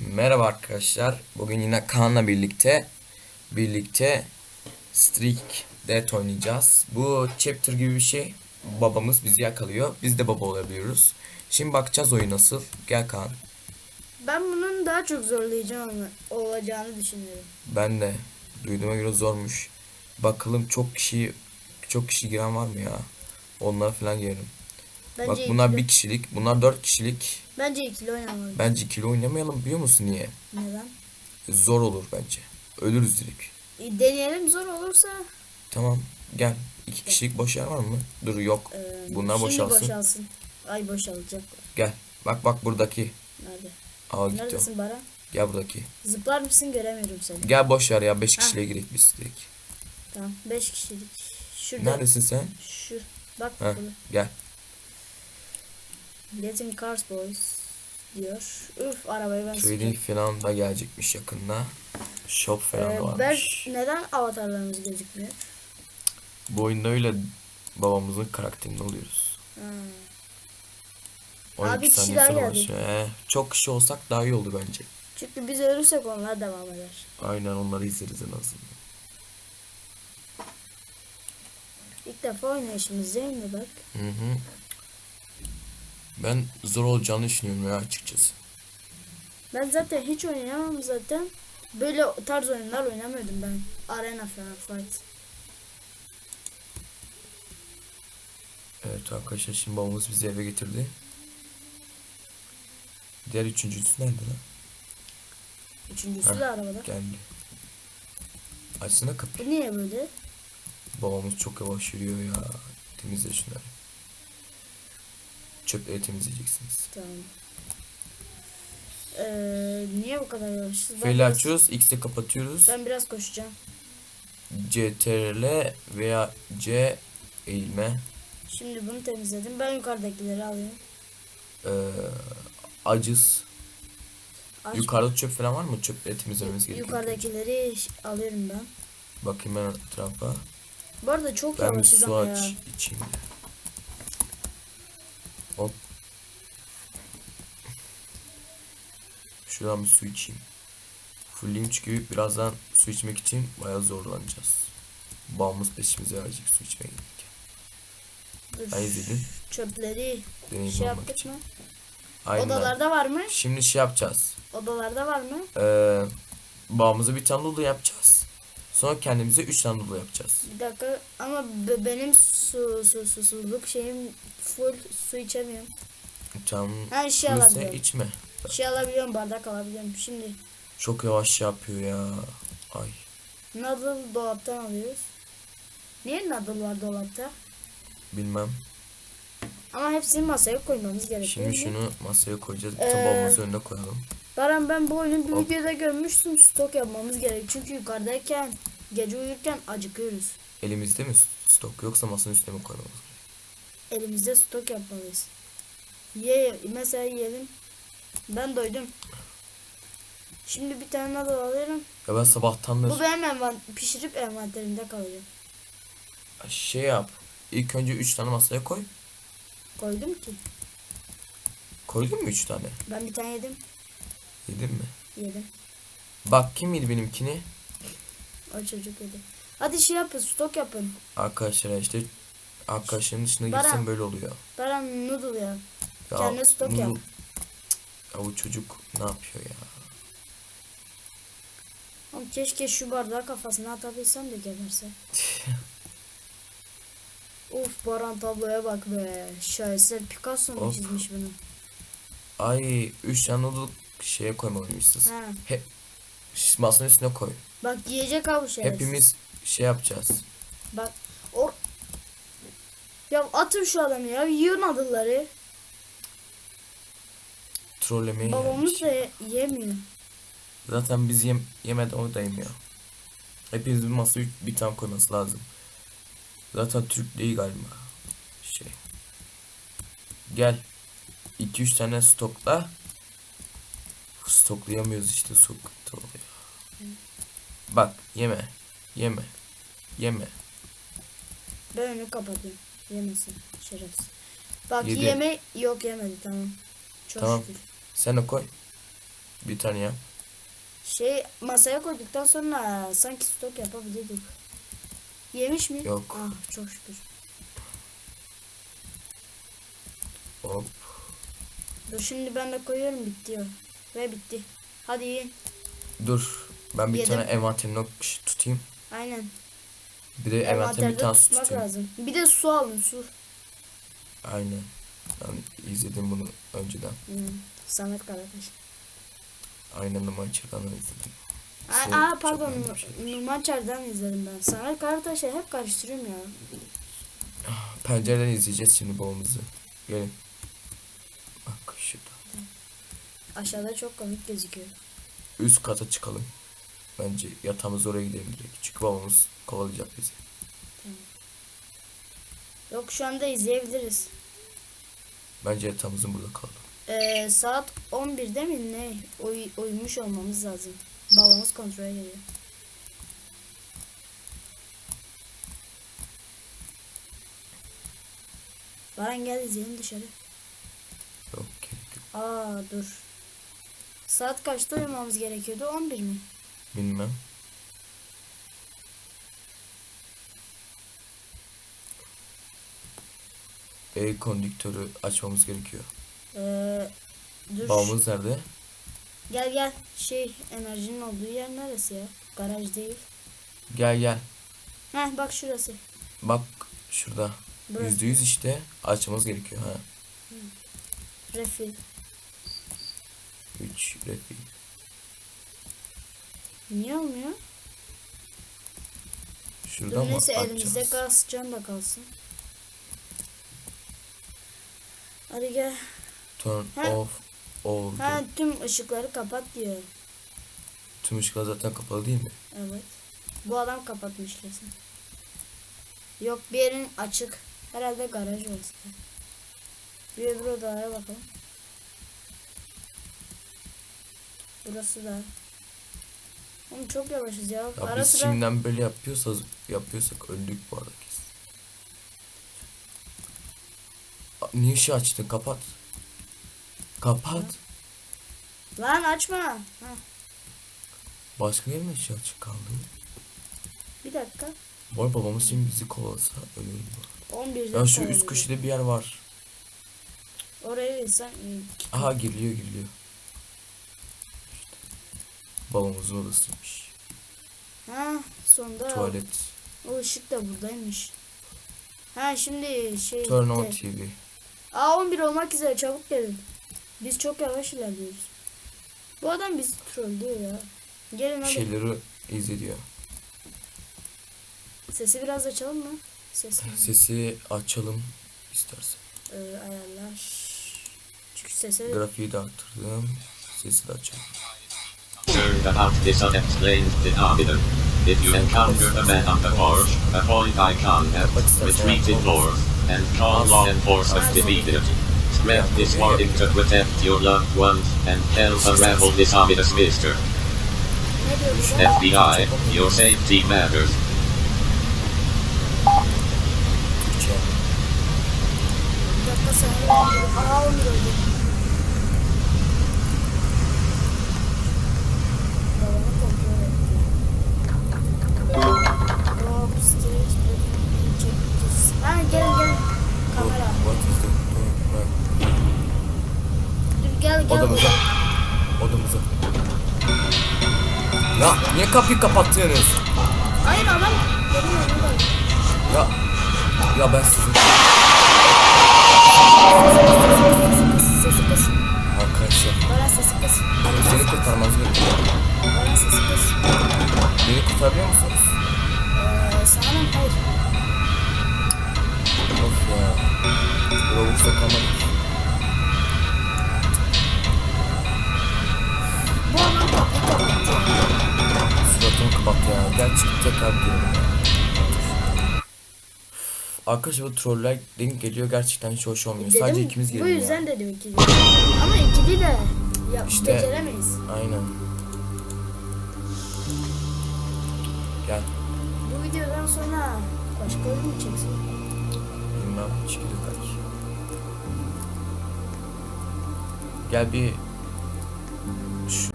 Merhaba arkadaşlar. Bugün yine Kaan'la birlikte birlikte Streak Death oynayacağız. Bu chapter gibi bir şey. Babamız bizi yakalıyor. Biz de baba olabiliyoruz. Şimdi bakacağız oyun nasıl. Gel Kaan. Ben bunun daha çok zorlayıcı olma- olacağını düşünüyorum. Ben de duyduğuma göre zormuş. Bakalım çok kişi çok kişi giren var mı ya? Onlara falan girelim. Bence Bak bunlar bir kişilik, bunlar dört kişilik. Bence ikili oynamalı. Bence ikili oynamayalım biliyor musun niye? Neden? Zor olur bence. Ölürüz direkt. E, deneyelim zor olursa. Tamam gel. İki kişilik boş yer var mı? Dur yok. e, Bunlar şimdi boşalsın. boşalsın. Ay boşalacak. Gel. Bak bak buradaki. Nerede? Aa gitti o. Neredesin Baran? Gel buradaki. Zıplar mısın göremiyorum seni. Gel boş ver ya. Beş kişiyle girek biz direkt. Tamam 5 kişilik. Şurada. Neredesin sen? Şu. Bak burada. gel. Getting cars boys diyor. Üf arabayı ben Trading falan da gelecekmiş yakında. Shop falan da Ee, ben varmış. neden avatarlarımız gözükmüyor? Bu oyunda öyle babamızın karakterini oluyoruz. 12 Abi, kişi daha geldi. Ee, çok kişi olsak daha iyi olur bence. Çünkü biz ölürsek onlar devam eder. Aynen onları izleriz en azından. İlk defa oynayışımız değil mi bak? Hı hı. Ben zor olacağını düşünüyorum ya açıkçası. Ben zaten hiç oynayamam zaten. Böyle tarz oyunlar oynamıyordum ben. Arena falan fight. Evet arkadaşlar şimdi babamız bizi eve getirdi. Diğer üçüncüsü nerede lan? Üçüncüsü Heh. de arabada. Geldi. Açsana kapı. Bu niye böyle? Babamız çok yavaş yürüyor ya. Temizle şunları. Çöpleri temizleyeceksiniz. Tamam. Ee, niye bu kadar yavaşız? Ben Fail biraz- açıyoruz. X'de kapatıyoruz. Ben biraz koşacağım. CTRL veya C eğilme. Şimdi bunu temizledim. Ben yukarıdakileri alayım. Ee, acız. Aç. Yukarıda çöp falan var mı? Çöpleri temizlememiz gerekiyor. Yukarıdakileri alıyorum ben. Bakayım ben etrafa. Bu arada çok Ben yavaşız su ama aç ya. içeyim de. Hop. Şuradan bir su içeyim. Fulleyim çünkü birazdan su içmek için bayağı zorlanacağız. Babamız peşimize verecek su içmeye giderken. Ben izledim. Çöpleri Deneyim şey yaptık için. mı? Aynen. Odalarda var mı? Şimdi şey yapacağız. Odalarda var mı? Ee, babamıza bir tane dolu yapacağız. Sonra kendimize üç tane dolu yapacağız. Bir dakika ama be- benim su su susuzluk şeyim full su içemiyorum. Tamam. Her şey alabiliyorum. içme. Şey alabiliyorum bardak alabiliyorum. Şimdi Çok yavaş şey yapıyor ya. Ay. noodle dolaptan alıyoruz. Niye noodle var dolapta? Bilmem. Ama hepsini masaya koymamız gerekiyor. Şimdi şunu masaya koyacağız. Ee, tabağımızın önüne koyalım. Baran ben bu oyunu bir Hop. videoda görmüştüm. Stok yapmamız gerek. Çünkü yukarıdayken gece uyurken acıkıyoruz. Elimizde mi stok yoksa masanın üstüne mi koymamız? Elimizde stok yapmalıyız. Ye mesela yiyelim. Ben doydum. Şimdi bir tane noodle alıyorum. Ya ben sabahtandır Bu benim envan pişirip envanterimde kalacak. şey yap. İlk önce 3 tane masaya koy. Koydum ki. Koydun mu 3 tane? Ben bir tane yedim. Yedin mi? Yedim. Bak kim yedi benimkini? O çocuk yedi. Hadi şey yapın stok yapın. Arkadaşlar işte arkadaşların dışına Baran. gitsen böyle oluyor. Baran noodle ya. Ya, Kendine stok yap. Ya bu çocuk ne yapıyor ya? Oğlum keşke şu bardağı kafasına atabilsem de geberse. of Baran tabloya bak be. Şaheser Picasso mu Hop. çizmiş bunu? Ay 3 tane noodle şeye koymalıymışız. Ha. Hep masanın üstüne koy. Bak yiyecek abi şaheser. Hepimiz şey yapacağız. Bak o ya atın şu adamı ya yiyor adılları. Trollemeyi Babamız da yemiyor. Zaten biz yem yemeden o da yemiyor. Hepimiz bir masaya bir tane koyması lazım. Zaten Türk değil galiba. Şey. Gel. 2-3 tane stokla. Stoklayamıyoruz işte sıkıntı oluyor. Bak yeme. Yeme. Yeme. Ben önü kapatıyorum. Yemesin şerefsiz. Bak Yedi. yeme yok yemedi tamam. Çok Tamam. şükür. Sen de koy. Bir tane ya. Şey masaya koyduktan sonra sanki stok yapabilirdik. Yemiş mi? Yok. Ah çok şükür. Hop. Dur şimdi ben de koyuyorum bitti o. Ve bitti. Hadi yiyin. Dur. Ben bir Yedim. tane envanterine ok- tutayım. Aynen. Bir de envanterine bir tane su tutayım. lazım. Bir de su alın su. Aynen. Ben izledim bunu önceden. Hmm. Samet Karataş. Aynen numara çıkanları izledim. Aa, Şey, aa çok pardon önemli bir şey. Numançer'den izledim ben. Samet Karataş'ı hep karıştırıyorum ya. Pencereden izleyeceğiz şimdi babamızı. Gelin. Bak şurada. Aşağıda çok komik gözüküyor. Üst kata çıkalım. Bence yatağımız oraya gidelim direkt. Çünkü babamız kovalayacak bizi. Yok şu anda izleyebiliriz. Bence yatağımızın burada kalalım. Ee, saat 11'de mi ne? Uy uyumuş olmamız lazım. Babamız kontrole geliyor. Baran gel izleyelim dışarı. Yok. Aa dur. Saat kaçta uyumamız gerekiyordu? 11 mi? Bilmem. El kondüktörü açmamız gerekiyor. Ee, dur. Babamız nerede? Gel gel. Şey enerjinin olduğu yer neresi ya? Garaj değil. Gel gel. Heh bak şurası. Bak şurada. Burası. Yüzde yüz işte açmamız gerekiyor ha. Refil. 3 refil. Niye olmuyor? Şurada mı neyse elimizde açacağız? gaz can da kalsın. Hadi gel. Turn Ha. off oldu. Ha tüm ışıkları kapat diyor. Tüm ışıklar zaten kapalı değil mi? Evet. Bu adam kapatmış kesin. Yok bir yerin açık. Herhalde garaj orası. Bir öbür odalara bakalım. Burası da. Oğlum çok yavaşız ya. Ya Ara biz sıra şimdiden böyle yapıyorsak, yapıyorsak öldük bu arada kesin. Niye ışığı açtın? Kapat. Kapat. Lan açma. Ha, Başka yer mi ışığı açık kaldı? bir dakika. Bu arada babamız şimdi bizi kovalasa ölürüm bu 11'de arada. Ya şu üst köşede bir yer var. Oraya insan Aha giriliyor giriliyor. İşte. Babamızın odasıymış. Ha sonunda Tuvalet. o ışık da buradaymış. Ha şimdi şey Turn on. TV. Aa 11 olmak üzere çabuk gelin. Biz çok yavaş ilerliyoruz. Bu adam bizi trollüyor ya. Gelin Bir hadi. şeyleri izliyor. Sesi biraz açalım mı? Ses. Sesi açalım istersen. Ee, ayarlar. Çünkü sese Grafiği de arttırdım. Sesi de açalım. This. If you encounter a man on the porch, avoid eye contact, retreat indoors, and call law enforcement immediately. Spread this warning to protect your loved ones and help unravel this ominous mystery. FBI, your safety matters. Bir dakika sana. Aa Odamıza. Odamıza. Ya niye kapıyı kapattınız? Hayır adam benim önümde. Ya ya ben sizin Sesi kız. arkadaşlar Bana sesi kız. seni kurtarmanız gerekiyor. Bana sesi kız. Beni kurtarabiliyor musunuz? Ee, sana mı? Hayır. Of ya. Robux'ta kalmadık. Kapat ya. Gel çık tekrar girelim ya. Arkadaşlar bu troller denk geliyor gerçekten hiç hoş olmuyor. Sadece Dedim, ikimiz Bu girelim ya. yüzden dedim ikili. Ama ikili de ya, İşte- beceremeyiz. Aynen. Gel. Bu videodan sonra başka oyun mu çeksin? Bilmem çıkıyor belki. Gel bir şu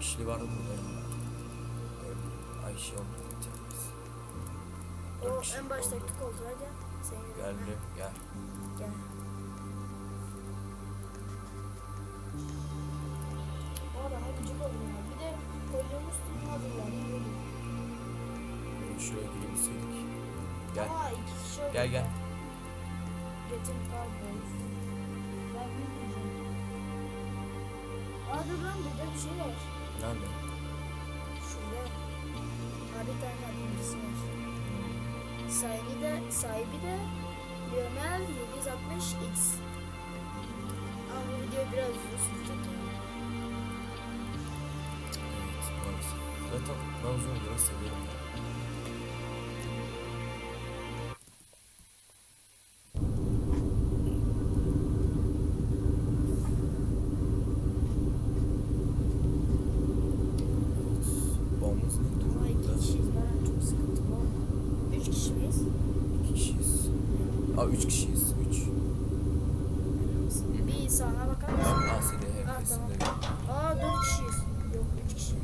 kişi var burada. Öyle. Ayşe oldu. O en baştaki koltuğa gel. Senin Geldim gel. Gel. O adama gıcık oldum ya. Bir de koyduğumuz hazırlarını Benim şuraya girebilseydik. Gel. Ama iki kişi oldu. Gel gel. Getir kardeş. Ben bilmeyeceğim. Aa dur lan burada bir şey var. Nerede? Şurada. Haritanın adresi var. Sahibi de, sahibi de Lionel 760X. Ama bu video biraz uzun sürecek yani. Evet maalesef. Zaten ben uzun videoları seviyorum.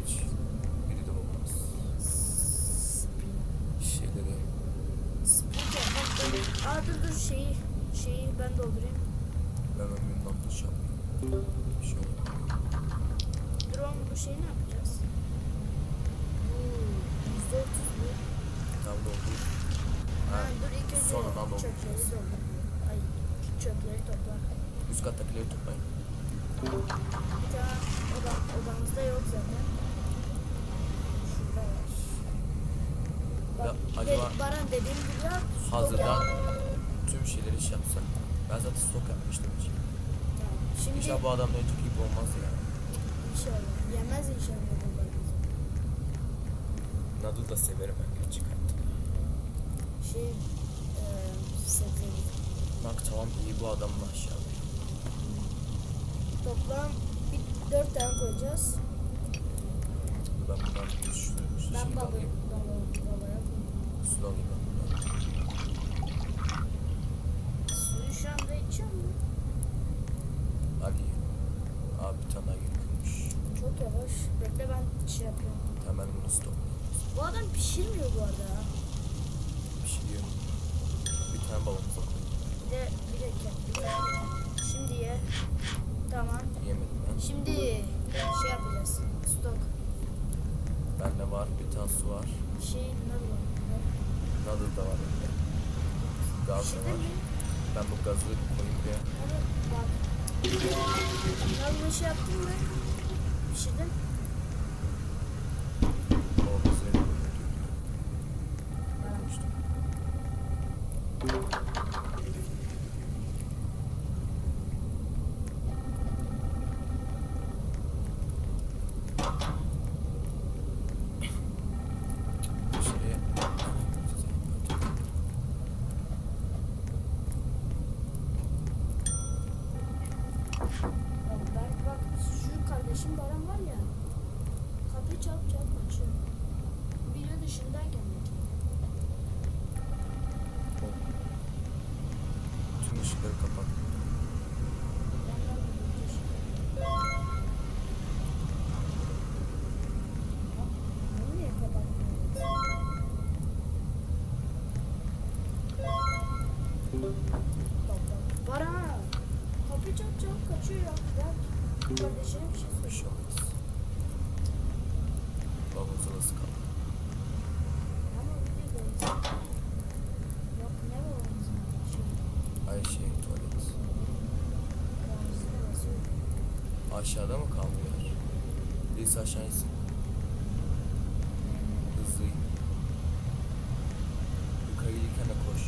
Üç. Biri de bombamız. Şeyleri. Aa dur dur şeyi. Şeyi ben doldurayım. Ben ömrümden tuş yapmayayım. Şöyle. Dur oğlum bu şeyi ne yapacağız? Yüzde otuz bu. Tam doldu. Ha, dur ilk önce sonradan çöpleri doldur. Ay çöpleri topla. Üst kattakileri toplayın. Bir tane oda, odamızda yok zaten. Şurada var. Ya, acaba- Baran dediğim gibi stok Hazırdan tüm şeyleri iş yapsak. Ben zaten stok yapmıştım hiç. Tamam. Şimdi İnşallah bu adamla önceki gibi olmaz ya. inşallah. Yemez inşallah bu. Nadal da severim ben gerçek hayatta. Şey eee sebzeli. Bak tamam iyi bu adamla aşağı. Toplam bir dört tane koyacağız. Ben bundan şu Ben şeyi baba, alayım. Da alayım ben. Suyu şu anda içiyor mu? Ali. Abi bir tane daha gerekiyormuş. Çok yavaş. Bekle ben şey yapıyorum. Hemen bunu stoklayayım. Bu adam pişirmiyor bu arada. ha. Bir şey diyorum. Bir tane babamıza koyayım. Bir de bir de kendi. Şimdi ye. Tamam. Yemedim ben. Şimdi şey yapacağız. Stok. Bende var. Bir tane su var. Şey ne bu? Nadal da var bende. Gaz da var. Ben bu gazı koyayım buraya. Hadi bak. Ben bunu şey mı? O gazı ne koyayım? Ha. Şuraya. Ya Berk bak şu kardeşim Baran var ya. Kapıyı çalıp çalıp açıyor. Video dışındayken de. Tüm ışıkları kapat. Aşağıda mı kaldı yer? Birisi aşağı insin. Hızlı. Yukarı gelirken de koş.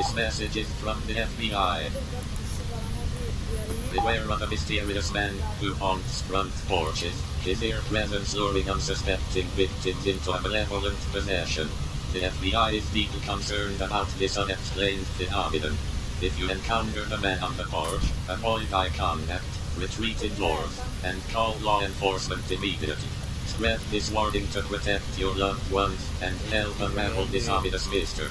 This message is from the FBI. Beware of a mysterious man who haunts front porches, his ear presence luring unsuspecting victims into a malevolent possession. The FBI is deeply concerned about this unexplained phenomenon. If you encounter the man on the porch, avoid eye contact, retreat indoors, and call law enforcement immediately. Spread this warning to protect your loved ones and help unravel this ominous mystery.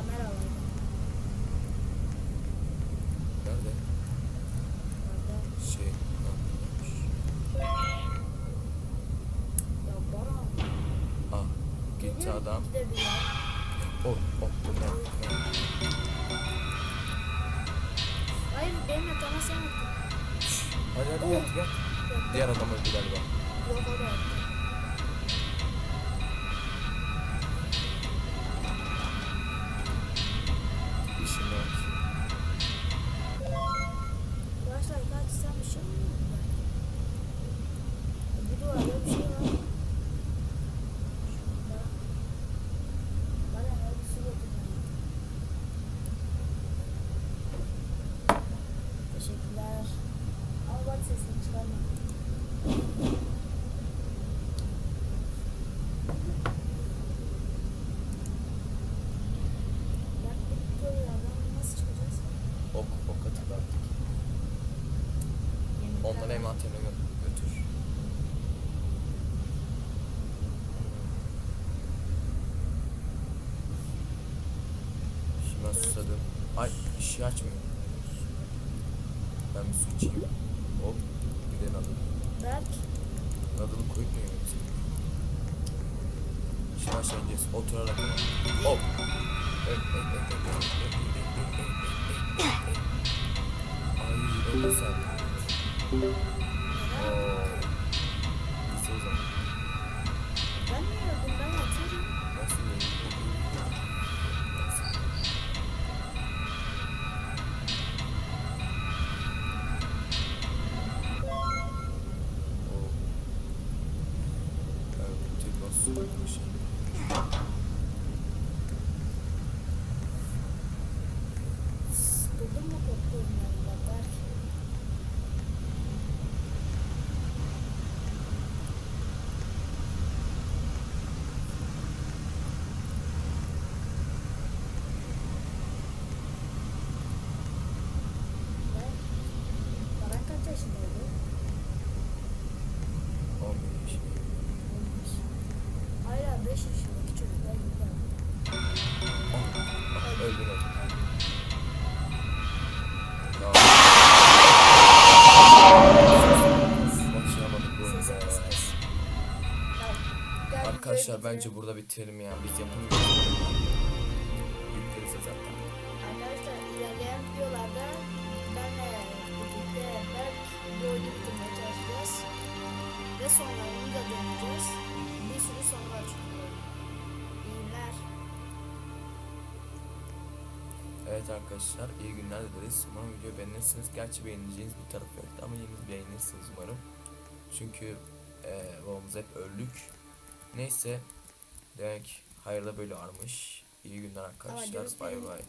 Kamera var. Nerede? Nerede? Şey. Ya. Ah, gitti adam. Oh, oh, buradan. Hayır, deme, bana sen attın. Hadi hadi yat, yat. Diğer adama galiba. Yok, o da İşi açmıyor. Ben bir su içeyim. Hop. Bir de nadıl. Berk. Nadıl'ı koyup mu seni? Şimdi aşağı ineceğiz. Oturarak. Hop. Ey, ey, ey, ey, ey, ey, ey, ey, ey. Ay öldü sen. Arkadaşlar bence burada bitirelim ya. Biz yapamıyoruz. Ya zaten. Arkadaşlar ilerleyen videolarda benle birlikte Berk bitirmeye çalışacağız. Ve sonlarını da deneyeceğiz. Bir sürü son var çünkü. İyi günler. Evet arkadaşlar iyi günler dileriz. Umarım videoyu beğenirsiniz. Gerçi beğeneceğiniz bir taraf yoktu ama yine beğenirsiniz umarım. Çünkü eee babamız hep öldük. Neyse demek hayırda böyle armış. İyi günler arkadaşlar. Bay bay.